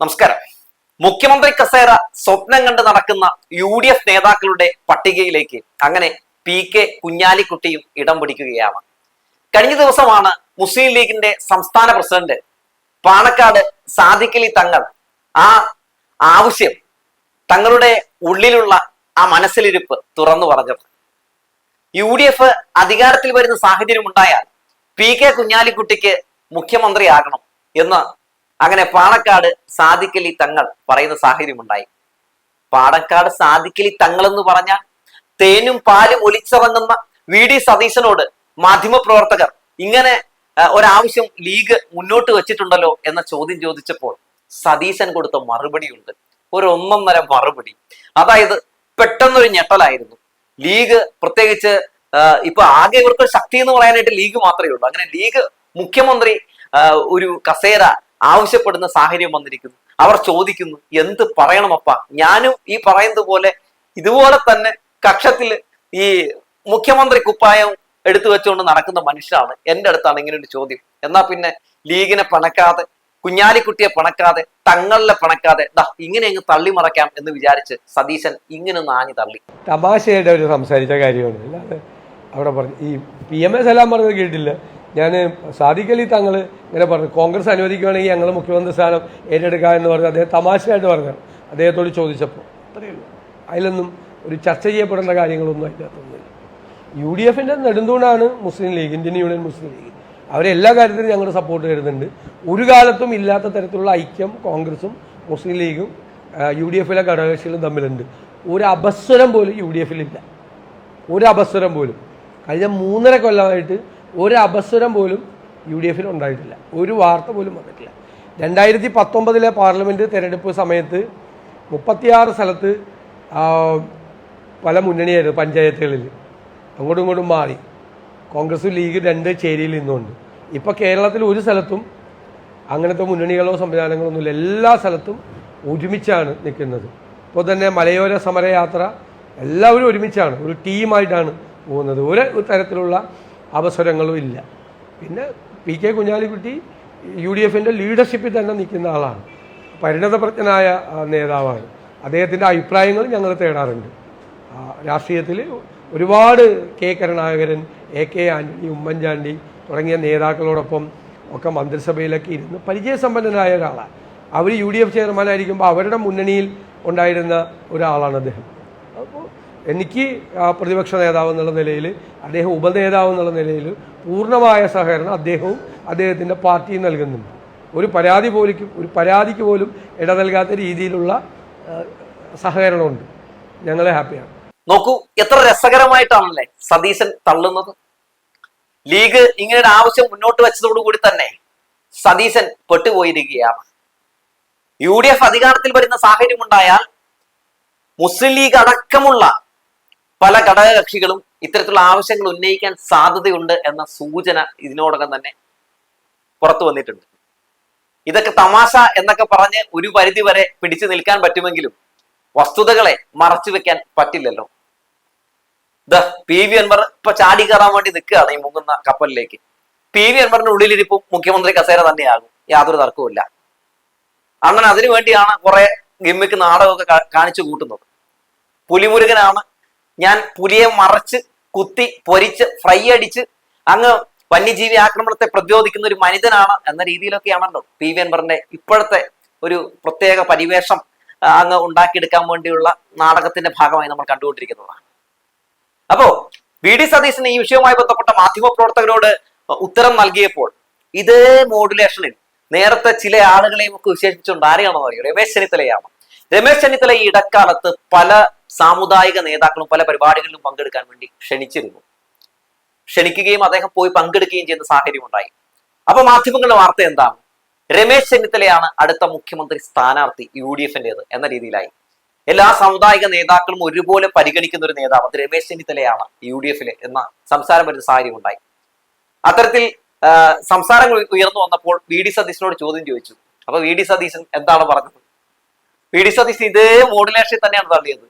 നമസ്കാരം. മുഖ്യമന്ത്രി കസേര സ്വപ്നം കണ്ട് നടക്കുന്ന യു ഡി എഫ് നേതാക്കളുടെ പട്ടികയിലേക്ക് അങ്ങനെ പി കെ കുഞ്ഞാലിക്കുട്ടിയും ഇടം പിടിക്കുകയാണ്. കഴിഞ്ഞ ദിവസമാണ് മുസ്ലിം ലീഗിന്റെ സംസ്ഥാന പ്രസിഡന്റ് പാണക്കാട് സാദിഖലി തങ്ങൾ ആ ആവശ്യം തങ്ങളുടെ ഉള്ളിലുള്ള ആ മനസ്സിലിരിപ്പ് തുറന്നു പറഞ്ഞത്. യു ഡി എഫ് അധികാരത്തിൽ വരുന്ന സാഹചര്യം ഉണ്ടായാൽ പി കെ കുഞ്ഞാലിക്കുട്ടിക്ക് മുഖ്യമന്ത്രിയാകണം എന്ന് അങ്ങനെ പാണക്കാട് സാദിക്കലി തങ്ങൾ പറയുന്ന സാഹചര്യം ഉണ്ടായി പാണക്കാട് സാദിക്കലി തങ്ങൾ എന്ന് പറഞ്ഞ തേനും പാലും ഒലിച്ചിറങ്ങുന്ന വി ഡി സതീശനോട് മാധ്യമപ്രവർത്തകർ ഇങ്ങനെ ഒരാവശ്യം ലീഗ് മുന്നോട്ട് വെച്ചിട്ടുണ്ടല്ലോ എന്ന ചോദ്യം ചോദിച്ചപ്പോൾ സതീശൻ കൊടുത്ത മറുപടിയുണ്ട്. ഒരു ഒന്നൊന്നര മറുപടി. അതായത് പെട്ടെന്നൊരു ഞെട്ടലായിരുന്നു. ലീഗ് പ്രത്യേകിച്ച് ഇപ്പൊ ആകെ ഇവർക്ക് ശക്തി എന്ന് പറയാനായിട്ട് ലീഗ് മാത്രമേ ഉള്ളൂ. അങ്ങനെ ലീഗ് മുഖ്യമന്ത്രി ഒരു കസേര ആവശ്യപ്പെടുന്ന സാഹചര്യം വന്നിരിക്കുന്നു. അവർ ചോദിക്കുന്നു എന്ത് പറയണമപ്പ? ഞാനും ഈ പറയുന്നത് പോലെ ഇതുപോലെ തന്നെ കക്ഷത്തിൽ ഈ മുഖ്യമന്ത്രി കുപ്പായം എടുത്തു വെച്ചുകൊണ്ട് നടക്കുന്ന മനുഷ്യനാണ് എന്റെ അടുത്താണ് ഇങ്ങനെ ഒരു ചോദ്യം. എന്നാ പിന്നെ ലീഗിനെ പണക്കാതെ കുഞ്ഞാലിക്കുട്ടിയെ പണക്കാതെ തങ്ങളിലെ പണക്കാതെ ദാ ഇങ്ങനെ അങ്ങ് തള്ളി മറക്കാം എന്ന് വിചാരിച്ച് സതീശൻ ഇങ്ങനെ നാഞ്ഞു തള്ളി. തമാശയുടെ ഒരു സംസാരിച്ച കാര്യമാണ്. അല്ലാതെ അവിടെ പറഞ്ഞു ഈ പി എം എസ് എല്ലാം പറഞ്ഞത് കേട്ടില്ല. ഞാൻ സാദിഖലി തങ്ങൾ ഇങ്ങനെ പറഞ്ഞു. കോൺഗ്രസ് അനുവദിക്കുകയാണെങ്കിൽ ഞങ്ങൾ മുഖ്യമന്ത്രി സ്ഥാനം ഏറ്റെടുക്കുക എന്ന് പറഞ്ഞു അദ്ദേഹം തമാശയായിട്ട് പറഞ്ഞു. അദ്ദേഹത്തോട് ചോദിച്ചപ്പോൾ. അതിലൊന്നും ഒരു ചർച്ച ചെയ്യപ്പെടേണ്ട കാര്യങ്ങളൊന്നും അതിന്റെ അകത്തൊന്നുമില്ല യു ഡി എഫിന്റെ നെടുന്തൂണാണ് മുസ്ലിം ലീഗ് ഇന്ത്യൻ യൂണിയൻ മുസ്ലിം ലീഗ്. അവരെല്ലാ കാര്യത്തിലും ഞങ്ങൾ സപ്പോർട്ട് തരുന്നുണ്ട്. ഒരു കാലത്തും ഇല്ലാത്ത തരത്തിലുള്ള ഐക്യം കോൺഗ്രസും മുസ്ലിം ലീഗും യു ഡി എഫിലെ ഘടകകക്ഷികളും തമ്മിലുണ്ട്. ഒരു അപസ്വരം പോലും യു ഡി എഫിലില്ല ഒരു അപസ്വരം പോലും. കഴിഞ്ഞ മൂന്നര കൊല്ലമായിട്ട് ഒരു അപസ്വരം പോലും യു ഡി എഫിൽ ഉണ്ടായിട്ടില്ല. ഒരു വാർത്ത പോലും വന്നിട്ടില്ല. രണ്ടായിരത്തി പത്തൊമ്പതിലെ പാർലമെന്റ് തെരഞ്ഞെടുപ്പ് സമയത്ത് മുപ്പത്തിയാറ് സ്ഥലത്ത് പല മുന്നണിയായിരുന്നു പഞ്ചായത്തുകളിൽ. അങ്ങോട്ടും ഇങ്ങോട്ടും മാറി. കോൺഗ്രസും ലീഗ് രണ്ട് ചേരിയിൽ നിന്നുണ്ട് ഇപ്പോൾ കേരളത്തിൽ ഒരു സ്ഥലത്തും അങ്ങനത്തെ മുന്നണികളോ സംവിധാനങ്ങളോ ഒന്നുമില്ല എല്ലാ സ്ഥലത്തും ഒരുമിച്ചാണ് നിൽക്കുന്നത്. ഇപ്പോൾ തന്നെ മലയോര സമരയാത്ര എല്ലാവരും ഒരുമിച്ചാണ്. ഒരു ടീമായിട്ടാണ് പോകുന്നത്. ഒരു തരത്തിലുള്ള അവസരങ്ങളും ഇല്ല. പിന്നെ P K Kunhalikutty U D എഫിന്റെ ലീഡർഷിപ്പിൽ തന്നെ നിൽക്കുന്ന ആളാണ്. പരിണതപ്രജ്ഞനായ നേതാവാണ്. അദ്ദേഹത്തിന്റെ അഭിപ്രായങ്ങൾ ഞങ്ങൾ തേടാറുണ്ട്. രാഷ്ട്രീയത്തിൽ ഒരുപാട് K Karunakaran A K Antony Oommen Chandy തുടങ്ങിയ നേതാക്കളോടൊപ്പം ഒക്കെ മന്ത്രിസഭയിലൊക്കെ ഇരുന്ന് പരിചയസമ്പന്നനായ ഒരാളാണ്. അവർ യു ഡി എഫ് ചെയർമാനായിരിക്കുമ്പോൾ അവരുടെ മുന്നണിയിൽ ഉണ്ടായിരുന്ന ഒരാളാണ് അദ്ദേഹം. എനിക്ക് പ്രതിപക്ഷ നേതാവ് എന്നുള്ള നിലയിൽ അദ്ദേഹം ഉപനേതാവ് എന്നുള്ള നിലയിൽ പൂർണമായ സഹകരണം അദ്ദേഹവും അദ്ദേഹത്തിന്റെ പാർട്ടിയും നൽകുന്നുണ്ട്. ഒരു പരാതി പോലും ഒരു പരാതിക്ക് പോലും ഇട നൽകാത്ത രീതിയിലുള്ള സഹകരണമുണ്ട്. ഞങ്ങൾ ഹാപ്പിയാണ്. നോക്കൂ എത്ര രസകരമായിട്ടാണല്ലേ സതീശൻ തള്ളുന്നത്. ലീഗ് ഇങ്ങനെ ഒരു ആവശ്യം മുന്നോട്ട് വെച്ചതോടുകൂടി തന്നെ സതീശൻ പെട്ടുപോയിരിക്കുകയാണ്. യു ഡി എഫ് അധികാരത്തിൽ വരുന്ന സാഹചര്യം ഉണ്ടായാൽ മുസ്ലിം ലീഗ് അടക്കമുള്ള പല ഘടകകക്ഷികളും ഇത്തരത്തിലുള്ള ആവശ്യങ്ങൾ ഉന്നയിക്കാൻ സാധ്യതയുണ്ട് എന്ന സൂചന ഇതിനോടകം തന്നെ പുറത്തു വന്നിട്ടുണ്ട്. ഇതൊക്കെ തമാശ എന്നൊക്കെ പറഞ്ഞ് ഒരു പരിധി വരെ പിടിച്ചു നിൽക്കാൻ പറ്റുമെങ്കിലും വസ്തുതകളെ മറച്ചു വെക്കാൻ പറ്റില്ലല്ലോ. The P. വി. അൻവർ ഇപ്പൊ ചാടി കയറാൻ വേണ്ടി നിൽക്കുകയാണ് ഈ മുങ്ങുന്ന കപ്പലിലേക്ക്. പി. വി. അൻവറിന്റെ ഉള്ളിലിരിപ്പും മുഖ്യമന്ത്രി കസേര തന്നെയാകും. യാതൊരു തർക്കവുമില്ല. അങ്ങനെ അതിനു വേണ്ടിയാണ് കുറെ ഗിമ്മിക്ക് നാടകമൊക്കെ കാണിച്ചു കൂട്ടുന്നത്. പുലിമുരുകനാണ് ഞാൻ പുലിയെ മറച്ച് കുത്തി പൊരിച്ച് ഫ്രൈ അടിച്ച് അങ്ങ് വന്യജീവി ആക്രമണത്തെ പ്രതിരോധിക്കുന്ന ഒരു മനിതനാണ് എന്ന രീതിയിലൊക്കെയാണല്ലോ പി വി അൻവറിന്റെ ഇപ്പോഴത്തെ ഒരു പ്രത്യേക പരിവേഷം അങ്ങ് ഉണ്ടാക്കിയെടുക്കാൻ വേണ്ടിയുള്ള നാടകത്തിന്റെ ഭാഗമായി നമ്മൾ കണ്ടുകൊണ്ടിരിക്കുന്നതാണ്. അപ്പോ വി ഡി സതീശന് ഈ വിഷയവുമായി ബന്ധപ്പെട്ട മാധ്യമ പ്രവർത്തകരോട് ഉത്തരം നൽകിയപ്പോൾ ഇതേ മോഡുലേഷനിൽ നേരത്തെ ചില ആളുകളെയും ഒക്കെ വിശേഷിപ്പിച്ചുകൊണ്ട് ആരെയാണെന്ന് അറിയോ? രമേശ് ചെന്നിത്തലയാണ് രമേശ് ചെന്നിത്തല ഈ ഇടക്കാലത്ത് പല സാമുദായിക നേതാക്കളും പല പരിപാടികളിലും പങ്കെടുക്കാൻ വേണ്ടി ക്ഷണിച്ചിരുന്നു. ക്ഷണിക്കുകയും അദ്ദേഹം പോയി പങ്കെടുക്കുകയും ചെയ്യുന്ന സാഹചര്യം ഉണ്ടായി. അപ്പൊ മാധ്യമങ്ങളുടെ വാർത്ത എന്താണ്? രമേശ് ചെന്നിത്തലയാണ് അടുത്ത മുഖ്യമന്ത്രി സ്ഥാനാർത്ഥി യു ഡി എഫിന്റെത് എന്ന രീതിയിലായി. എല്ലാ സാമുദായിക നേതാക്കളും ഒരുപോലെ പരിഗണിക്കുന്ന ഒരു നേതാവ് അത് രമേശ് ചെന്നിത്തലയാണ് യു ഡി എഫിലെ എന്ന സംസാരം വരുന്ന സാഹചര്യം ഉണ്ടായി. അത്തരത്തിൽ സംസാരങ്ങൾ ഉയർന്നു വന്നപ്പോൾ വി ഡി സതീശനോട് ചോദ്യം ചോദിച്ചു. അപ്പൊ വി ഡി സതീശൻ എന്താണ് പറഞ്ഞത്? വി ഡി സതീഷ് ഇതേ മോഡുലേഷനിൽ തന്നെയാണ് തള്ളിയത്.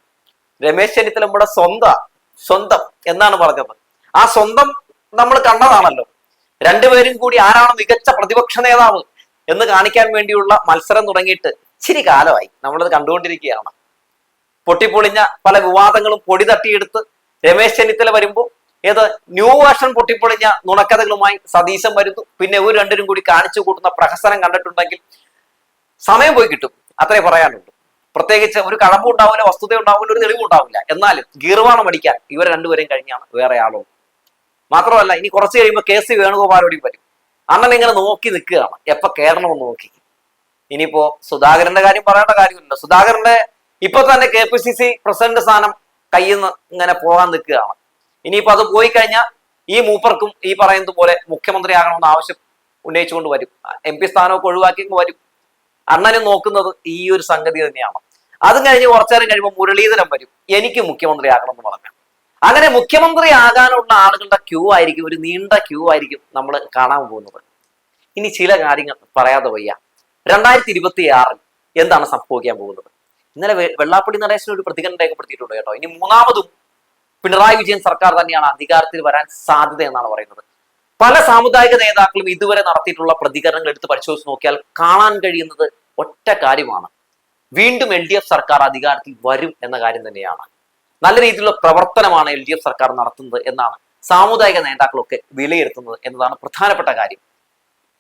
രമേശ് ചെന്നിത്തല നമ്മുടെ സ്വന്തം സ്വന്തം എന്നാണ് പറഞ്ഞത്. ആ സ്വന്തം നമ്മൾ കണ്ടതാണല്ലോ. രണ്ടുപേരും കൂടി ആരാണ് മികച്ച പ്രതിപക്ഷ നേതാവ് എന്ന് കാണിക്കാൻ വേണ്ടിയുള്ള മത്സരം തുടങ്ങിയിട്ട് ഇച്ചിരി കാലമായി. നമ്മളത് കണ്ടുകൊണ്ടിരിക്കുകയാണ്. പൊട്ടിപ്പൊളിഞ്ഞ പല വിവാദങ്ങളും പൊടി തട്ടിയെടുത്ത് രമേശ് ചെന്നിത്തല വരുമ്പോൾ ഏത് ന്യൂ വേർഷൻ പൊട്ടിപ്പൊളിഞ്ഞ നുണക്കഥകളുമായി സതീശൻ വരുന്നു. പിന്നെ ഒരു രണ്ടിനും കൂടി കാണിച്ചു കൂട്ടുന്ന പ്രഹസനം കണ്ടിട്ടുണ്ടെങ്കിൽ സമയം പോയി കിട്ടും. അത്രേ പറയാനുള്ളൂ. പ്രത്യേകിച്ച് ഒരു കഴമ്പും ഉണ്ടാവില്ല വസ്തുത ഉണ്ടാവില്ല ഒരു തെളിവും ഉണ്ടാവില്ല. എന്നാലും ഗീർവാണം അടിക്കാൻ ഇവർ രണ്ടുപേരെയും കഴിഞ്ഞാണ് വേറെ ആളോ. മാത്രമല്ല ഇനി കുറച്ച് കഴിയുമ്പോൾ കെ സി വേണുഗോപാലോടി വരും. അണ്ണൻ ഇങ്ങനെ നോക്കി നിൽക്കുകയാണ്. എപ്പൊ കേരളമെന്ന് നോക്കി. ഇനിയിപ്പോ സുധാകരന്റെ കാര്യം പറയേണ്ട കാര്യമില്ല സുധാകരന്റെ ഇപ്പൊ തന്നെ K P C C president സ്ഥാനം കയ്യിൽ നിന്ന് ഇങ്ങനെ പോകാൻ നിൽക്കുകയാണ്. ഇനിയിപ്പോ അത് പോയി കഴിഞ്ഞാൽ ഈ മൂപ്പർക്കും ഈ പറയുന്നത് പോലെ മുഖ്യമന്ത്രി ആകണമെന്ന് ആവശ്യം ഉന്നയിച്ചുകൊണ്ട് വരും. എം പി സ്ഥാനമൊക്കെ ഒഴിവാക്കി വരും. അണ്ണനും നോക്കുന്നത് ഈ ഒരു സംഗതി തന്നെയാണ്. അതും കഴിഞ്ഞ് കുറച്ചേരം കഴിയുമ്പോൾ മുരളീധരൻ വരും. എനിക്ക് മുഖ്യമന്ത്രി ആകണം എന്ന് പറഞ്ഞു അങ്ങനെ മുഖ്യമന്ത്രി ആകാനുള്ള ആളുകളുടെ ക്യൂ ആയിരിക്കും ഒരു നീണ്ട ക്യൂ ആയിരിക്കും നമ്മൾ കാണാൻ പോകുന്നത്. ഇനി ചില കാര്യങ്ങൾ പറയാതെ വയ്യ. രണ്ടായിരത്തി ഇരുപത്തി ആറിൽ എന്താണ് സംഭവിക്കാൻ പോകുന്നത്? ഇന്നലെ വെള്ളാപ്പള്ളി നടേശൻ ഒരു പ്രതികരണം രേഖപ്പെടുത്തിയിട്ടുണ്ട് കേട്ടോ. ഇനി മൂന്നാമതും പിണറായി വിജയൻ സർക്കാർ തന്നെയാണ് അധികാരത്തിൽ വരാൻ സാധ്യത എന്നാണ് പറയുന്നത്. പല സാമുദായിക നേതാക്കളും ഇതുവരെ നടത്തിയിട്ടുള്ള പ്രതികരണങ്ങൾ എടുത്ത് പരിശോധിച്ച് നോക്കിയാൽ കാണാൻ കഴിയുന്നത് ഒറ്റ കാര്യമാണ്. വീണ്ടും എൽ ഡി എഫ് സർക്കാർ അധികാരത്തിൽ വരും എന്ന കാര്യം തന്നെയാണ്. നല്ല രീതിയിലുള്ള പ്രവർത്തനമാണ് എൽ ഡി എഫ് സർക്കാർ നടത്തുന്നത് എന്നാണ് സാമുദായിക നേതാക്കളൊക്കെ വിലയിരുത്തുന്നത് എന്നതാണ് പ്രധാനപ്പെട്ട കാര്യം.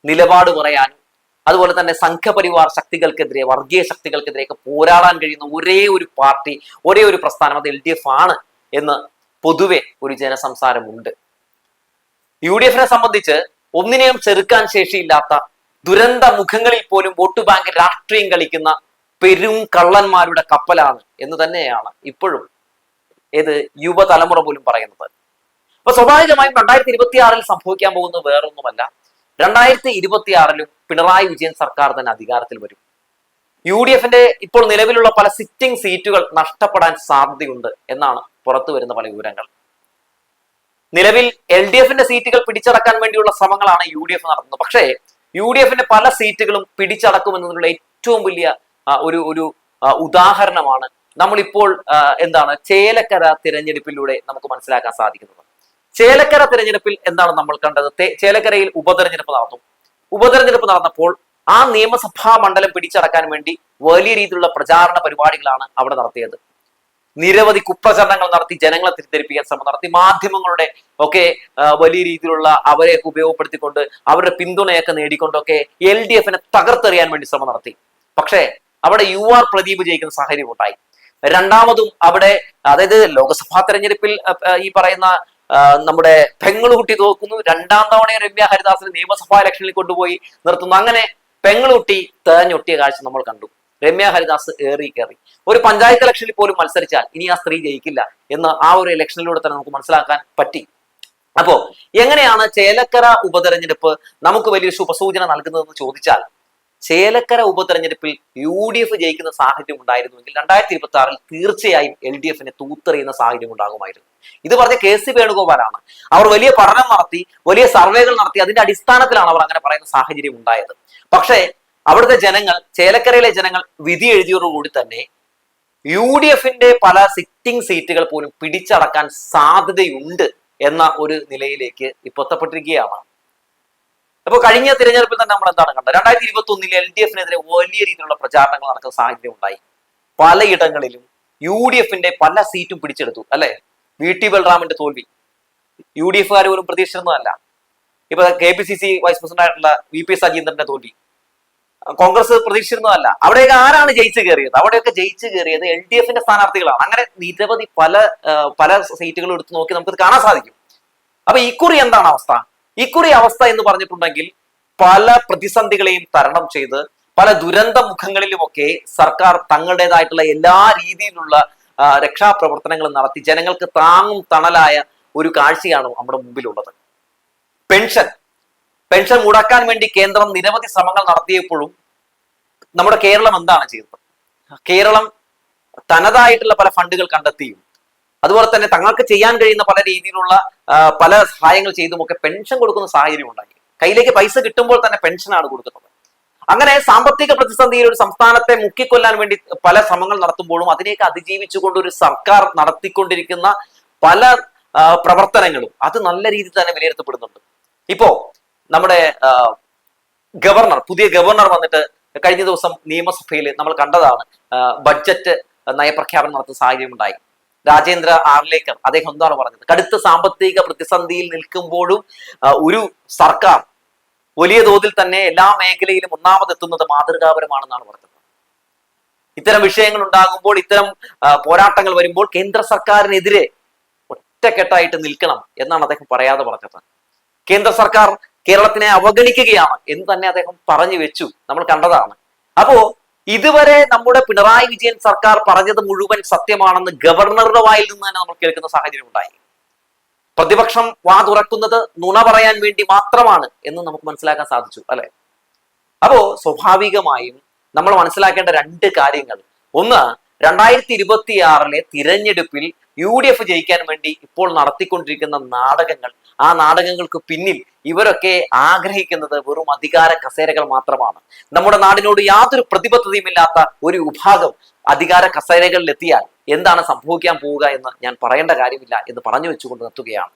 നിലപാട് പറയാനും അതുപോലെ തന്നെ സംഘപരിവാർ ശക്തികൾക്കെതിരെ വർഗീയ ശക്തികൾക്കെതിരെയൊക്കെ പോരാടാൻ കഴിയുന്ന ഒരേ ഒരു പാർട്ടി ഒരേ ഒരു പ്രസ്ഥാനം അത് എൽ ഡി എഫ് ആണ് എന്ന് പൊതുവെ ഒരു ജനസംസാരമുണ്ട്. യു ഡി എഫിനെ സംബന്ധിച്ച് ഒന്നിനെയും ചെറുക്കാൻ ശേഷിയില്ലാത്ത ദുരന്ത മുഖങ്ങളിൽ പോലും വോട്ട് ബാങ്ക് രാഷ്ട്രീയം കളിക്കുന്ന പെരും കള്ളന്മാരുടെ കപ്പലാണ് എന്ന് തന്നെയാണ് ഇപ്പോഴും ഏത് യുവതലമുറ പോലും പറയുന്നത്. അപ്പൊ സ്വാഭാവികമായും രണ്ടായിരത്തി ഇരുപത്തി ആറിൽ സംഭവിക്കാൻ പോകുന്നത് വേറൊന്നുമല്ല. രണ്ടായിരത്തി ഇരുപത്തി ആറിലും പിണറായി വിജയൻ സർക്കാർ തന്നെ അധികാരത്തിൽ വരും. യു ഡി എഫിന്റെ ഇപ്പോൾ നിലവിലുള്ള പല സിറ്റിംഗ് സീറ്റുകൾ നഷ്ടപ്പെടാൻ സാധ്യതയുണ്ട് എന്നാണ് പുറത്തു വരുന്ന പല വിവരങ്ങൾ. നിലവിൽ എൽ ഡി എഫിന്റെ സീറ്റുകൾ പിടിച്ചടക്കാൻ വേണ്ടിയുള്ള ശ്രമങ്ങളാണ് യു ഡി എഫ് നടത്തുന്നത്. പക്ഷേ യു ഡി എഫിന്റെ പല സീറ്റുകളും പിടിച്ചടക്കുമെന്നതിനുള്ള ഏറ്റവും വലിയ ഒരു ഒരു ഉദാഹരണമാണ് നമ്മളിപ്പോൾ എന്താണ് ചേലക്കര തിരഞ്ഞെടുപ്പിലൂടെ നമുക്ക് മനസ്സിലാക്കാൻ സാധിക്കുന്നത്. ചേലക്കര തിരഞ്ഞെടുപ്പിൽ എന്താണ് നമ്മൾ കണ്ടത്? ചേലക്കരയിൽ ഉപതെരഞ്ഞെടുപ്പ് നടന്നു. ഉപതെരഞ്ഞെടുപ്പ് നടന്നപ്പോൾ ആ നിയമസഭാ മണ്ഡലം പിടിച്ചടക്കാൻ വേണ്ടി വലിയ രീതിയിലുള്ള പ്രചാരണ പരിപാടികളാണ് അവിടെ നടത്തിയത്. നിരവധി കുപ്രചരണങ്ങൾ നടത്തി ജനങ്ങളെ തെറ്റിദ്ധരിപ്പിക്കാൻ ശ്രമം നടത്തി മാധ്യമങ്ങളുടെ ഒക്കെ വലിയ രീതിയിലുള്ള അവരെ ഉപയോഗപ്പെടുത്തിക്കൊണ്ട് അവരുടെ പിന്തുണയൊക്കെ നേടിക്കൊണ്ടൊക്കെ എൽ ഡി എഫിനെ തകർത്തെറിയാൻ വേണ്ടി ശ്രമം നടത്തി. പക്ഷേ അവിടെ യു ആർ പ്രദീപ് ജയിക്കുന്ന സാഹചര്യം ഉണ്ടായി. രണ്ടാമതും അവിടെ അതായത് ലോക്സഭാ തെരഞ്ഞെടുപ്പിൽ ഈ പറയുന്ന നമ്മുടെ പെങ്ങളുകുട്ടി തോക്കുന്നു രണ്ടാം തവണ രമ്യ ഹരിദാസിനെ നിയമസഭാ ഇലക്ഷനിൽ കൊണ്ടുപോയി നിർത്തുന്നു. അങ്ങനെ പെങ്ങളുകുട്ടി തേഞ്ഞൊട്ടിയ കാഴ്ച നമ്മൾ കണ്ടു. രമ്യ ഹരിദാസ് ഏറി കയറി. ഒരു പഞ്ചായത്ത് ഇലക്ഷനിൽ പോലും മത്സരിച്ചാൽ ഇനി ആ സ്ത്രീ ജയിക്കില്ല എന്ന് ആ ഒരു ഇലക്ഷനിലൂടെ തന്നെ നമുക്ക് മനസ്സിലാക്കാൻ പറ്റി. അപ്പോ എങ്ങനെയാണ് ചേലക്കര ഉപതെരഞ്ഞെടുപ്പ് നമുക്ക് വലിയ ശുഭസൂചന നൽകുന്നതെന്ന് ചോദിച്ചാൽ ചേലക്കര ഉപതെരഞ്ഞെടുപ്പിൽ യു ഡി എഫ് ജയിക്കുന്ന സാഹചര്യം ഉണ്ടായിരുന്നുവെങ്കിൽ രണ്ടായിരത്തി ഇരുപത്തി ആറിൽ തീർച്ചയായും എൽ ഡി എഫിനെ തൂത്തെറിയുന്ന സാഹചര്യം ഉണ്ടാകുമായിരുന്നു. ഇത് പറഞ്ഞ കെ സി വേണുഗോപാലാണ്. അവർ വലിയ പഠനം നടത്തി വലിയ സർവേകൾ നടത്തി അതിന്റെ അടിസ്ഥാനത്തിലാണ് അവർ അങ്ങനെ പറയുന്ന സാഹചര്യം ഉണ്ടായത്. പക്ഷേ അവിടുത്തെ ജനങ്ങൾ ചേലക്കരയിലെ ജനങ്ങൾ വിധി എഴുതിയതോടുകൂടി തന്നെ യു ഡി എഫിന്റെ പല സിറ്റിംഗ് സീറ്റുകൾ പോലും പിടിച്ചടക്കാൻ സാധ്യതയുണ്ട് എന്ന ഒരു നിലയിലേക്ക് ഇപ്പൊ അപ്പോൾ അപ്പൊ കഴിഞ്ഞ തിരഞ്ഞെടുപ്പിൽ തന്നെ നമ്മൾ എന്താണ് കണ്ടത്? രണ്ടായിരത്തി ഇരുപത്തി ഒന്നിൽ എൽ ഡി എഫിനെതിരെ വലിയ രീതിയിലുള്ള പ്രചാരണങ്ങൾ നടക്കുന്ന സാഹചര്യം ഉണ്ടായി. പലയിടങ്ങളിലും യു ഡി എഫിന്റെ പല സീറ്റും പിടിച്ചെടുത്തു അല്ലെ? വി ടി ബൽറാമിന്റെ തോൽവി. യു ഡി എഫുകാർ പോലും പ്രതീക്ഷിച്ചിരുന്നതല്ല. ഇപ്പൊ K P C C vice president ആയിട്ടുള്ള വി പി സജീന്ദ്രന്റെ തോൽവി. കോൺഗ്രസ് പ്രതീക്ഷിച്ചിരുന്നതല്ല. അവിടെയൊക്കെ ആരാണ് ജയിച്ചു കയറിയത്? അവിടെയൊക്കെ ജയിച്ചു കയറിയത് എൽ ഡി എഫിന്റെ സ്ഥാനാർത്ഥികളാണ്. അങ്ങനെ നിരവധി പല പല സീറ്റുകൾ എടുത്ത് നോക്കി നമുക്ക് കാണാൻ സാധിക്കും. അപ്പൊ ഇക്കുറി എന്താണ് അവസ്ഥ? ഇക്കുറി അവസ്ഥ എന്ന് പറഞ്ഞിട്ടുണ്ടെങ്കിൽ പല പ്രതിസന്ധികളെയും തരണം ചെയ്ത് പല ദുരന്ത മുഖങ്ങളിലുമൊക്കെ സർക്കാർ തങ്ങളുടേതായിട്ടുള്ള എല്ലാ രീതിയിലുള്ള രക്ഷാപ്രവർത്തനങ്ങളും നടത്തി ജനങ്ങൾക്ക് താങ്ങും തണലായ ഒരു കാഴ്ചയാണ് നമ്മുടെ മുമ്പിലുള്ളത്. പെൻഷൻ. പെൻഷൻ മുടക്കാൻ വേണ്ടി കേന്ദ്രം നിരവധി ശ്രമങ്ങൾ നടത്തിയപ്പോഴും നമ്മുടെ കേരളം എന്താണ് ചെയ്തത്? കേരളം തനതായിട്ടുള്ള പല ഫണ്ടുകൾ കണ്ടെത്തിയും. അതുപോലെ തന്നെ തങ്ങൾക്ക് ചെയ്യാൻ കഴിയുന്ന പല രീതിയിലുള്ള പല സഹായങ്ങൾ ചെയ്തുമൊക്കെ പെൻഷൻ കൊടുക്കുന്ന സാഹചര്യം ഉണ്ടായി. കയ്യിലേക്ക് പൈസ കിട്ടുമ്പോൾ തന്നെ പെൻഷനാണ് കൊടുക്കുന്നത്. അങ്ങനെ സാമ്പത്തിക പ്രതിസന്ധിയിൽ ഒരു സംസ്ഥാനത്തെ മുക്കിക്കൊല്ലാൻ വേണ്ടി പല ശ്രമങ്ങൾ നടത്തുമ്പോഴും അതിനെയൊക്കെ അതിജീവിച്ചുകൊണ്ട് ഒരു സർക്കാർ നടത്തിക്കൊണ്ടിരിക്കുന്ന പല പ്രവർത്തനങ്ങളും അത് നല്ല രീതിയിൽ തന്നെ വിലയിരുത്തപ്പെടുന്നുണ്ട്. ഇപ്പോ നമ്മുടെ ഗവർണർ പുതിയ ഗവർണർ വന്നിട്ട് കഴിഞ്ഞ ദിവസം നിയമസഭയിൽ നമ്മൾ കണ്ടതാണ് ബഡ്ജറ്റ് നയപ്രഖ്യാപനം നടത്തുന്ന സാഹചര്യം ഉണ്ടായി രാജേന്ദ്ര ആർലേക്കർ അദ്ദേഹം എന്താണ് പറഞ്ഞത്? കടുത്ത സാമ്പത്തിക പ്രതിസന്ധിയിൽ നിൽക്കുമ്പോഴും ഒരു സർക്കാർ വലിയ തോതിൽ തന്നെ എല്ലാ മേഖലയിലും ഒന്നാമതെത്തുന്നത് മാതൃകാപരമാണെന്നാണ് പറഞ്ഞത്. ഇത്തരം വിഷയങ്ങൾ ഉണ്ടാകുമ്പോൾ ഇത്തരം പോരാട്ടങ്ങൾ വരുമ്പോൾ കേന്ദ്ര സർക്കാരിനെതിരെ ഒറ്റക്കെട്ടായിട്ട് നിൽക്കണം എന്നാണ് അദ്ദേഹം പറയാതെ പറഞ്ഞത്. കേന്ദ്ര സർക്കാർ കേരളത്തിനെ അവഗണിക്കുകയാണ് എന്ന് തന്നെ അദ്ദേഹം പറഞ്ഞു വെച്ചു. നമ്മൾ കണ്ടതാണ്. അപ്പോ ഇതുവരെ നമ്മുടെ പിണറായി വിജയൻ സർക്കാർ പറഞ്ഞത് മുഴുവൻ സത്യമാണെന്ന് ഗവർണറുടെ വായിൽ നിന്ന് തന്നെ നമ്മൾ കേൾക്കുന്ന സാഹചര്യം ഉണ്ടായി. പ്രതിപക്ഷം വാ തുറക്കുന്നത് നുണ പറയാൻ വേണ്ടി മാത്രമാണ് എന്ന് നമുക്ക് മനസ്സിലാക്കാൻ സാധിച്ചു അല്ലെ? അപ്പോ സ്വാഭാവികമായും നമ്മൾ മനസ്സിലാക്കേണ്ട രണ്ട് കാര്യങ്ങൾ. ഒന്ന് രണ്ടായിരത്തി ഇരുപത്തിയാറിലെ തിരഞ്ഞെടുപ്പിൽ യു ഡി എഫ് ജയിക്കാൻ വേണ്ടി ഇപ്പോൾ നടത്തിക്കൊണ്ടിരിക്കുന്ന നാടകങ്ങൾ ആ നാടകങ്ങൾക്ക് പിന്നിൽ ഇവരൊക്കെ ആഗ്രഹിക്കുന്നത് വെറും അധികാര കസേരകൾ മാത്രമാണ്. നമ്മുടെ നാടിനോട് യാതൊരു പ്രതിബദ്ധതയുമില്ലാത്ത ഒരു വിഭാഗം അധികാര കസേരകളിൽ എത്തിയാൽ എന്താണ് സംഭവിക്കാൻ പോവുക എന്ന് ഞാൻ പറയേണ്ട കാര്യമില്ല എന്ന് പറഞ്ഞു വെച്ചുകൊണ്ട് നിർത്തുകയാണ്.